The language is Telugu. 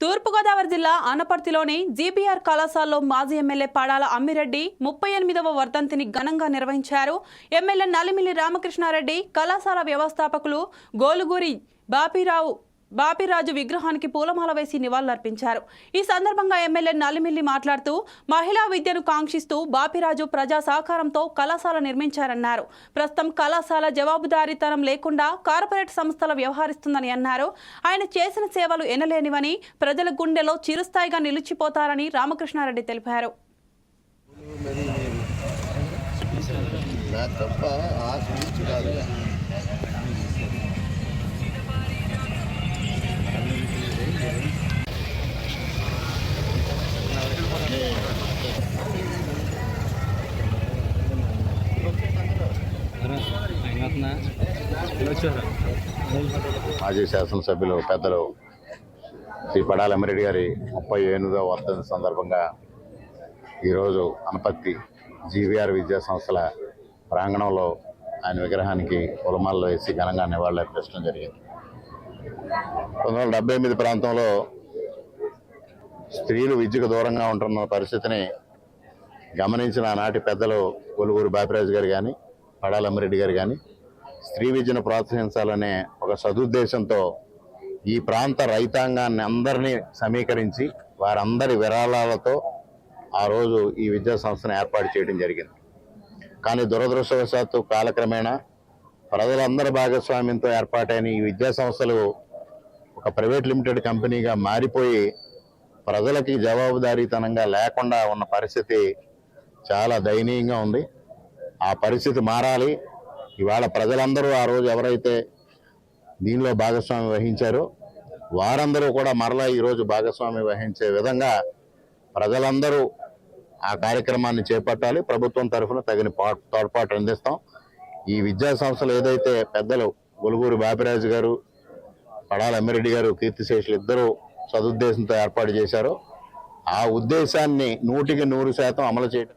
తూర్పుగోదావరి జిల్లా ఆనపర్తిలోని జీపీఆర్ కళాశాలలో మాజీ ఎమ్మెల్యే పాడాల అమ్మిరెడ్డి ముప్పై ఎనిమిదవ వర్ధంతిని ఘనంగా నిర్వహించారు. ఎమ్మెల్యే నలిమిల్లి రామకృష్ణారెడ్డి కళాశాల వ్యవస్థాపకులు గోలుగూరి బాపిరావు బాపిరాజు విగ్రహానికి పూలమాల వేసి నివాళులర్పించారు. ఈ సందర్భంగా ఎమ్మెల్యే నల్లిమిల్లి మాట్లాడుతూ మహిళా విద్యను కాంక్షిస్తూ బాపిరాజు ప్రజా సహకారంతో కళాశాల నిర్మించారన్నారు. ప్రస్తుతం కళాశాల జవాబుదారీతనం లేకుండా కార్పొరేట్ సంస్థల వ్యవహరిస్తుందని అన్నారు. ఆయన చేసిన సేవలు ఎనలేనివని ప్రజల గుండెలో చిరుస్థాయిగా నిలిచిపోతారని రామకృష్ణారెడ్డి తెలిపారు. నా తప్ప ఆ కాదు. మాజీ శాసనసభ్యులు పెద్దలు శ్రీ పడాల అమ్మిరెడ్డి గారి ముప్పై ఎనిమిదవ వర్ధంతి సందర్భంగా ఈరోజు అనపత్తి జీవీఆర్ విద్యా సంస్థల ప్రాంగణంలో ఆయన విగ్రహానికి పొలమాలలో వేసి ఘనంగా నివాళులు అర్పించడం జరిగింది. పంతొమ్మిది వందల డెబ్బై ఎనిమిది ప్రాంతంలో స్త్రీలు విద్యకు దూరంగా ఉంటున్న పరిస్థితిని గమనించిన ఆనాటి పెద్దలు కొలుగురు బాపిరాజు గారు కానీ పడాల అమ్మిరెడ్డి గారు కానీ స్త్రీ విద్యను ప్రోత్సహించాలనే ఒక సదుద్దేశంతో ఈ ప్రాంత రైతాంగాన్ని అందరినీ సమీకరించి వారందరి విరాళాలతో ఆ రోజు ఈ విద్యా సంస్థను ఏర్పాటు చేయడం జరిగింది. కానీ దురదృష్టవశాత్తు కాలక్రమేణా ప్రజలందరి భాగస్వామ్యంతో ఏర్పాటైన ఈ విద్యా సంస్థలు ఒక ప్రైవేట్ లిమిటెడ్ కంపెనీగా మారిపోయి ప్రజలకి జవాబుదారీతనంగా లేకుండా ఉన్న పరిస్థితి చాలా దయనీయంగా ఉంది. ఆ పరిస్థితి మారాలి. ఇవాళ ప్రజలందరూ ఆ రోజు ఎవరైతే దీనిలో భాగస్వామ్యం వహించారో వారందరూ కూడా మరలా ఈరోజు భాగస్వామ్యం వహించే విధంగా ప్రజలందరూ ఆ కార్యక్రమాన్ని చేపట్టాలి. ప్రభుత్వం తరఫున తగిన తోడ్పాటు అందిస్తాం. ఈ విద్యా సంస్థలు ఏదైతే పెద్దలు గొలుగూరు బాపిరాజు గారు పడాల అమ్మిరెడ్డి గారు కీర్తిశేషులు ఇద్దరూ సదుద్దేశంతో ఏర్పాటు చేశారో ఆ ఉద్దేశాన్ని నూటికి నూరు శాతం అమలు చేయడం